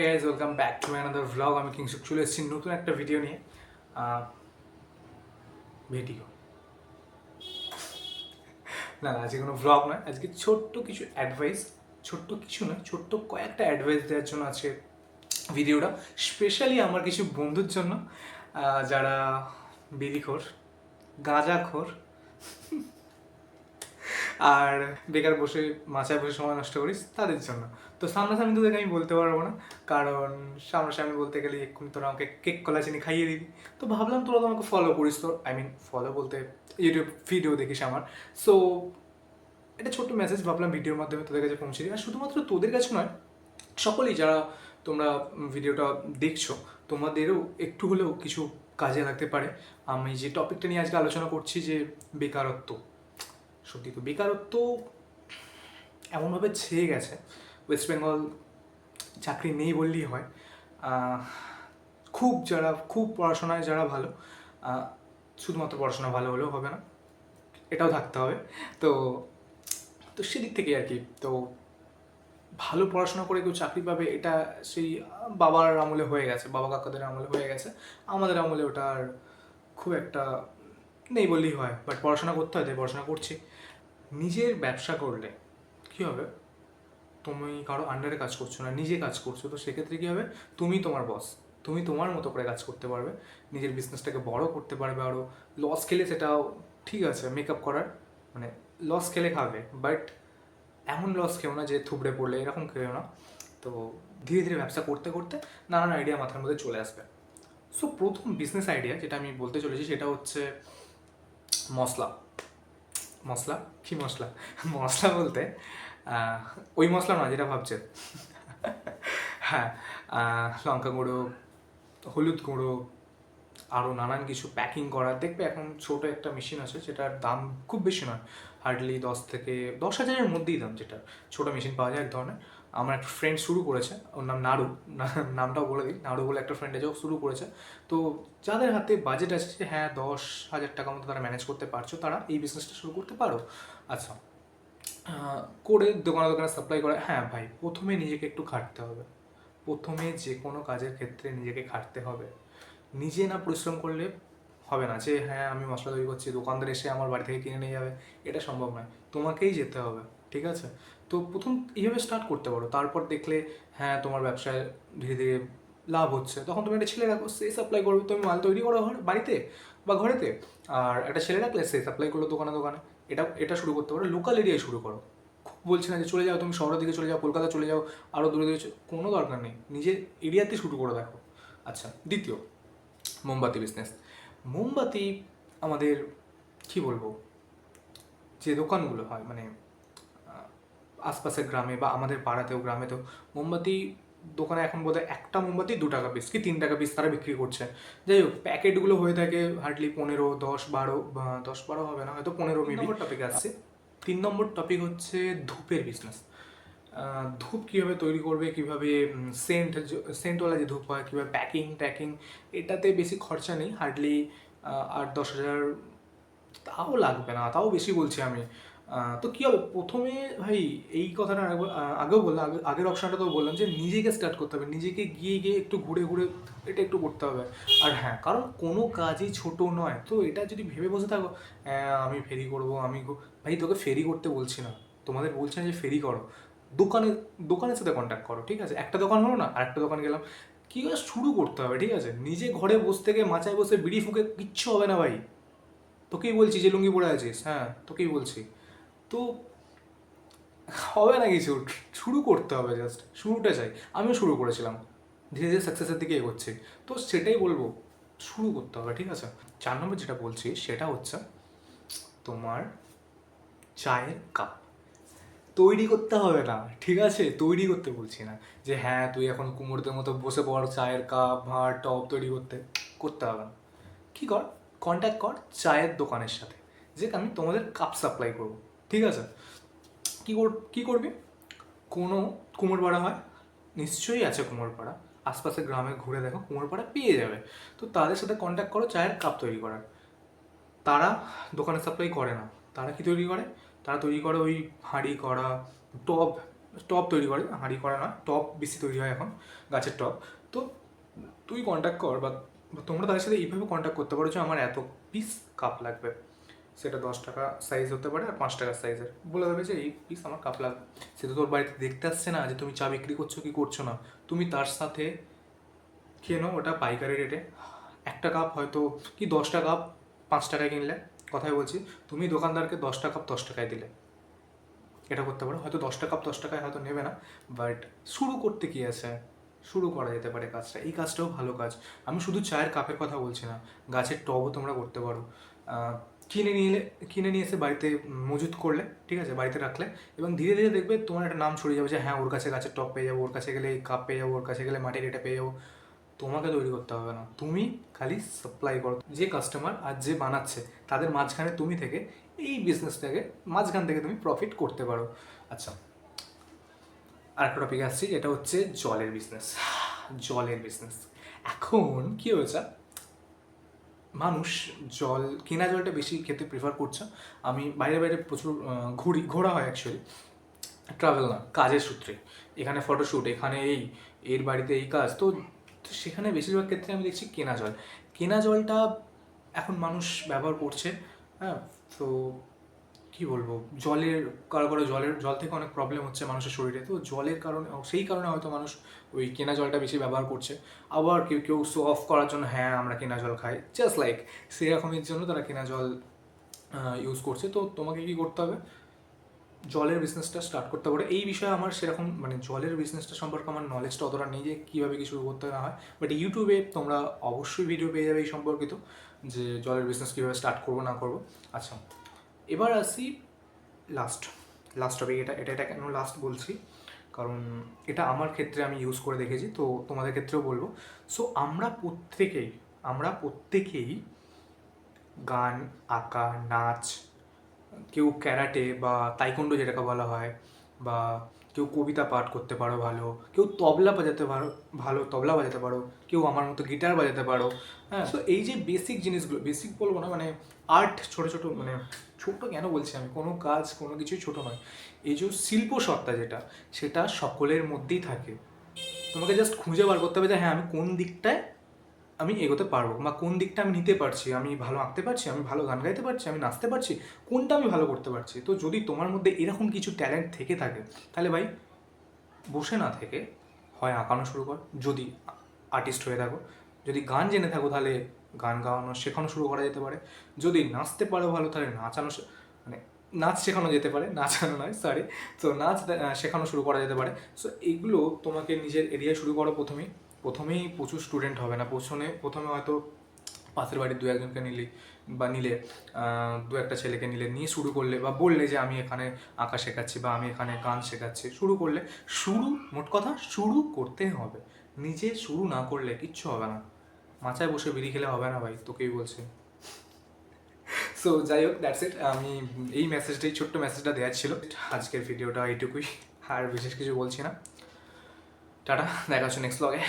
Hey guys welcome back to another vlog আমি কিংসুক চলে এসেছি নতুন একটা ভিডিও নিয়ে। ভেটিগো না না, আজকে কোনো ভ্লগ নয়, আজকে ছোট্ট কিছু অ্যাডভাইস ছোট্ট কিছু নয়, ছোট্ট কয়েকটা অ্যাডভাইস দেওয়ার জন্য আছে ভিডিওটা স্পেশালি আমার কিছু বন্ধুর জন্য যারা বিড়িখোর গাঁজাখোর, আর বেকার বসে মাচায় বসে সময় নষ্ট করিস, তাদের জন্য। তো সামনাসামনি তোদেরকে আমি বলতে পারব না। কারণ সামনাসামনি বলতে গেলে এক্ষুনি তোরা আমাকে কেক কলা চিনি খাইয়ে দিবি। তো ভাবলাম তোরা তো আমাকে ফলো করিস তো। আই মিন ফলো বলতে ইউটিউব ভিডিও দেখিস আমার। সো এটা ছোট্ট মেসেজ ভাবলাম ভিডিওর মাধ্যমে তোদের কাছে পৌঁছে দিই। আর শুধুমাত্র তোদের কাছে নয়, সকলেই যারা তোমরা ভিডিওটা দেখছ, তোমাদেরও একটু হলেও কিছু কাজে লাগতে পারে। আমি যে টপিকটা নিয়ে আজকে আলোচনা করছি যে বেকারত্ব। সত্যি তো বেকারত্ব এমনভাবে ছেয়ে গেছে ওয়েস্ট বেঙ্গল চাকরি নেই বললেই হয়। খুব যারা, খুব পড়াশোনায় যারা ভালো শুধুমাত্র পড়াশোনা ভালো হলেও হবে না, এটাও থাকতে হবে। তো তো সেদিক থেকে আর কি, তো ভালো পড়াশোনা করে কেউ চাকরি পাবে, এটা সেই বাবার আমলে হয়ে গেছে, বাবা কাকাদের আমলে হয়ে গেছে। আমাদের আমলে ওটা আর খুব একটা নেই বললেই হয় বাট পড়াশোনা করতে হয়, তাই পড়াশোনা করছি। নিজের ব্যবসা করলে কী হবে? তুমি কারও আন্ডারে কাজ করছ না, নিজে কাজ করছ, তো সেক্ষেত্রে কী হবে? তুমি তোমার বস তুমি তোমার মতো করে কাজ করতে পারবে। নিজের বিজনেসটাকে বড় করতে পারবে আরও লস খেলে সেটাও ঠিক আছে মেকআপ করার মানে লস খেলে খাবে বাট এমন লস খেও না যে থুবড়ে পড়লে এরকম খেও না। তো ধীরে ধীরে ব্যবসা করতে করতে নানান আইডিয়া মাথার মধ্যে চলে আসবে। সো প্রথম বিজনেস আইডিয়া যেটা আমি বলতে চলেছি সেটা হচ্ছে মশলা। মশলা? কী মশলা? মশলা বলতে ওই মশলা না যেটা ভাবছে। হ্যাঁ লঙ্কা গুঁড়ো, হলুদ গুঁড়ো আরও নানান কিছু প্যাকিং করার। দেখবে এখন ছোট একটা মেশিন আছে, যেটার দাম খুব বেশি নয়। হার্ডলি দশ থেকে দশ হাজারের মধ্যেই দাম যেটা। ছোট মেশিন পাওয়া যায় এক ধরনের। আমার একটা ফ্রেন্ড শুরু করেছে, ওর নাম নাড়ু নামটাও বলে দিই নাড়ু বলে একটা ফ্রেন্ড আছে, ও শুরু করেছে। তো যাদের হাতে বাজেট আছে হ্যাঁ দশ হাজার টাকার মতো তারা ম্যানেজ করতে পারছ, তারা এই বিজনেসটা শুরু করতে পারো। আচ্ছা করে দোকানে দোকানে সাপ্লাই করে হ্যাঁ ভাই, প্রথমে নিজেকে একটু খাটতে হবে। প্রথমে যে কোনো কাজের ক্ষেত্রে নিজেকে খাটতে হবে। নিজে না পরিশ্রম করলে হবে না যে হ্যাঁ আমি মশলা তৈরি করছি, দোকানদার এসে আমার বাড়ি থেকে কিনে নিয়ে যাবে, এটা সম্ভব নয়। তোমাকেই যেতে হবে, ঠিক আছে? তো প্রথম এইভাবে স্টার্ট করতে পারো। তারপর দেখলে হ্যাঁ তোমার ব্যবসায় ধীরে ধীরে লাভ হচ্ছে। তখন তুমি একটা ছেলে রাখো, সে সাপ্লাই করবে। তুমি মাল তৈরি করো বাড়িতে বা ঘরেতে। আর একটা ছেলে রাখলে সে সাপ্লাই করল দোকানে দোকানে। এটা এটা শুরু করতে পারো লোকাল এরিয়ায় শুরু করো। বলছি না যে চলে যাও, তুমি শহরের দিকে চলে যাও, কলকাতা চলে যাও আরও দূরে দূরে কোনো দরকার নেই। নিজের এরিয়াতে শুরু করে দেখো। আচ্ছা দ্বিতীয়, মোমবাতি বিজনেস মোমবাতি আমাদের, কি বলব, যে দোকানগুলো হয় মানে আশপাশের গ্রামে বা আমাদের পাড়াতেও, গ্রামেতেও, মোমবাতি দোকানে এখন বোধহয় একটা মোমবাতি দু টাকা পিস কি তিন টাকা পিস তারা বিক্রি করছে। যাই হোক প্যাকেটগুলো হয়ে থাকে হার্ডলি পনেরো দশ বারো বা দশ বারো হবে না হয়তো পনেরো মেবি টপিক আসছে। তিন নম্বর টপিক হচ্ছে ধূপের বিজনেস ধূপ কীভাবে তৈরি করবে কীভাবে সেন্ট সেন্টওয়ালা যে ধূপ হয় কীভাবে প্যাকিং ট্যাকিং এটাতে বেশি খরচা নেই হার্ডলি আট দশ হাজার তাও লাগবে না তাও বেশি বলছি আমি। তো কী হবে? প্রথমে ভাই, এই কথাটা আগেও বললাম, আগে, আগের অপশনটা তো বললাম যে নিজেকে স্টার্ট করতে হবে, নিজেকে গিয়ে গিয়ে একটু ঘুরে ঘুরে এটা একটু করতে হবে। আর হ্যাঁ কারণ কোনো কাজই ছোট নয়। তো এটা যদি ভেবে বসে থাকো হ্যাঁ আমি ফেরি করব, আমি ভাই, তোকে ফেরি করতে বলছি না। তোমাদের বলছি না যে ফেরি করো। দোকানে, দোকানের সাথে কন্ট্যাক্ট করো, ঠিক আছে? একটা দোকান হলো না আর একটা দোকান গেলাম। কী শুরু করতে হবে, ঠিক আছে? নিজে ঘরে বসে থেকে মাচায় বসে বিড়ি ফুঁকে কিচ্ছু হবে না ভাই। তোকেই বলছি যে লুঙ্গি পরে আছিস হ্যাঁ তোকেই বলছি। তো হবে না কিছু শুরু করতে হবে জাস্ট শুরুটা চাই। আমিও শুরু করেছিলাম। ধীরে ধীরে সাকসেসের দিকে এগোচ্ছে। তো সেটাই বলব, শুরু করতে হবে, ঠিক আছে? চার নম্বর যেটা বলছি, সেটা হচ্ছে তোমার চায়ের কাপ তৈরি করতে হবে না, ঠিক আছে? তৈরি করতে বলছি না। যে হ্যাঁ তুই এখন কুমোরদের মতো বসে পড়, চায়ের কাপ ভাঁড় টপ তৈরি করতে। করতে হবে না। কী কর? কন্ট্যাক্ট কর চায়ের দোকানের সাথে। যে আমি তোমাদের কাপ সাপ্লাই করব। ঠিক আছে? কী কর, কী করবি? কোনো কুমোরপাড়া হয়? নিশ্চয়ই আছে কুমোরপাড়া। আশপাশের গ্রামে ঘুরে দেখো, কুমোরপাড়া পেয়ে যাবে। তো তাদের সাথে কন্ট্যাক্ট করো, চায়ের কাপ তৈরি করার। তারা দোকানে সাপ্লাই করে না। তারা কি তৈরি করে? তারা তৈরি করে ওই হাঁড়ি করা টব টপ তৈরি করে। হাঁড়ি করা না টপ বেশি তৈরি হয় এখন, গাছের টপ তো তুই কন্ট্যাক্ট কর বা তোমরা তাদের সাথে এইভাবে কন্ট্যাক্ট করতে পারো যে আমার এত পিস কাপ লাগবে। সেটা দশ টাকা সাইজ হতে পারে আর পাঁচ টাকার সাইজের বলে দেবে যে, এই পিস আমার কাপ লাগবে সে তো তোর বাড়িতে দেখতে আসছে না যে তুমি চা বিক্রি করছ কি করছ না। তুমি তার সাথে কেনো ওটা পাইকারি রেটে একটা কাপ হয়তো কি দশটা কাপ পাঁচ টাকায় কিনলে, কথাই বলছি। তুমি দোকানদারকে দশটা কাপ দশ টাকায় দিলে। এটা করতে পারো। হয়তো দশটা কাপ দশ টাকায় হয়তো নেবে না। বাট শুরু করতে কি আছে? শুরু করা যেতে পারে কাজটা। এই কাজটাও ভালো কাজ। আমি শুধু চায়ের কাপের কথা বলছি না। গাছের টবও তোমরা করতে পারো। কিনে নিয়ে কিনে নিয়ে এসে বাড়িতে মজুত করলে, ঠিক আছে? বাড়িতে রাখলে এবং ধীরে ধীরে দেখবে তোমার একটা নাম ছড়িয়ে যাবে যে হ্যাঁ ওর কাছে গাছের টপ পেয়ে যাব, ওর কাছে গেলে কাপ পেয়ে যাব, ওর কাছে গেলে মাটির এটা পেয়ে যাব। তোমাকে তৈরি করতে হবে না। তুমি খালি সাপ্লাই করো। যে কাস্টমার আর যে বানাচ্ছে, তাদের মাঝখানে তুমি থেকে, এই বিজনেসটাকে মাঝখান থেকে তুমি প্রফিট করতে পারো। আচ্ছা আর একটা টপিক আসছি এটা হচ্ছে জলের বিজনেস জলের বিজনেস এখন কি হয়েছে? মানুষ জল, কেনা জলটা বেশি খেতে প্রিফার করছে। আমি বাইরে বাইরে প্রচুর ঘুরি, ঘোরা হয় অ্যাকচুয়ালি ট্রাভেল না, কাজের সূত্রে। এখানে ফটোশ্যুট এখানে এই, এর বাড়িতে এই কাজ। তো সেখানে বেশিরভাগ ক্ষেত্রে আমি দেখছি কেনা জল। কেনা জলটা এখন মানুষ ব্যবহার করছে হ্যাঁ? তো কি বলব, জলের, কারও কারও জলের, জল থেকে অনেক প্রবলেম হচ্ছে মানুষের শরীরে। তো জলের কারণে, সেই কারণে হয়তো মানুষ ওই কেনা জলটা বেশি ব্যবহার করছে। আবার কেউ কেউ শো অফ করার জন্য হ্যাঁ আমরা কেনা জল খাই। জাস্ট লাইক সেরকমের জন্য তারা কেনা জল ইউজ করছে। তো তোমাকে কি করতে হবে? জলের বিজনেসটা স্টার্ট করতে পারে এই বিষয়ে আমার সেরকম মানে জলের বিজনেসটা সম্পর্কে আমার নলেজটা অতটা নেই যে কীভাবে কি শুরু করতে না হয়। বাট ইউটিউবে তোমরা অবশ্যই ভিডিও পেয়ে যাবে এই সম্পর্কিত, যে জলের বিজনেস কীভাবে স্টার্ট করব, না করব। আচ্ছা। এবার আসি লাস্ট লাস্ট টপিক এটা এটা এটা কেন লাস্ট বলছি? কারণ এটা আমার ক্ষেত্রে আমি ইউজ করে দেখেছি, তো তোমাদের ক্ষেত্রেও বলব। সো আমরা প্রত্যেকেই আমরা প্রত্যেকেই গান, আঁকা, নাচ, কেউ ক্যারাটে বা তাইকন্ডো যেটাকে বলা হয়, বা কেউ কবিতা পাঠ করতে পারো ভালো, কেউ তবলা বাজাতে পারো, ভালো তবলা বাজাতে পারো, কেউ আমার মতো গিটার বাজাতে পারো হ্যাঁ? তো এই যে বেসিক জিনিসগুলো বেসিক বলব না মানে আর্ট ছোট ছোট মানে ছোট কেন বলছি আমি? কোনো কাজ, কোনো কিছু ছোট নয়। এই যে শিল্প সত্তা যেটা, সেটা সকলের মধ্যেই থাকে। তোমাকে জাস্ট খুঁজে বার করতে হবে যে হ্যাঁ আমি কোন দিকটায় আমি এগোতে পারব? বা কোন দিকটা আমি নিতে পারছি? আমি ভালো আঁকতে পারছি? আমি ভালো গান গাইতে পারছি? আমি নাচতে পারছি? কোনটা আমি ভালো করতে পারছি? তো যদি তোমার মধ্যে এরকম কিছু ট্যালেন্ট থেকে থাকে, তাহলে ভাই, বসে না থেকে হয় আঁকানো শুরু কর। যদি আর্টিস্ট হয়ে থাকো। যদি গান জেনে থাকো, তাহলে গান গাওয়ানো শেখানো শুরু করা যেতে পারে। যদি নাচতে পারো ভালো, তাহলে নাচানো মানে নাচ শেখানো যেতে পারে, নাচানো নয় সরি তো নাচ শেখানো শুরু করা যেতে পারে। সো এগুলো তোমাকে নিজের এরিয়ায় শুরু করো প্রথমেই। প্রথমেই প্রচুর স্টুডেন্ট হবে না। প্রথমে প্রথমে হয়তো পাশের বাড়ির দু একজনকে নিলে বা নিলে দু একটা ছেলেকে নিলে, নিয়ে শুরু করলে বা বললে যে, আমি এখানে আঁকা শেখাচ্ছি বা আমি এখানে গান শেখাচ্ছি। শুরু করলে, শুরু, মোট কথা, শুরু করতে হবে। নিজে শুরু না করলে কিচ্ছু হবে না। মাচায় বসে বিড়ি খেলে হবে না ভাই, তোকেই বলছে। সো যাই হোক দ্যাটস ইট আমি এই মেসেজটাই ছোট্ট মেসেজটা দেওয়ার ছিল। আজকের ভিডিওটা এইটুকুই। আর বিশেষ কিছু বলছি না। টাটা, দেখা হচ্ছে নেক্সট ব্লগে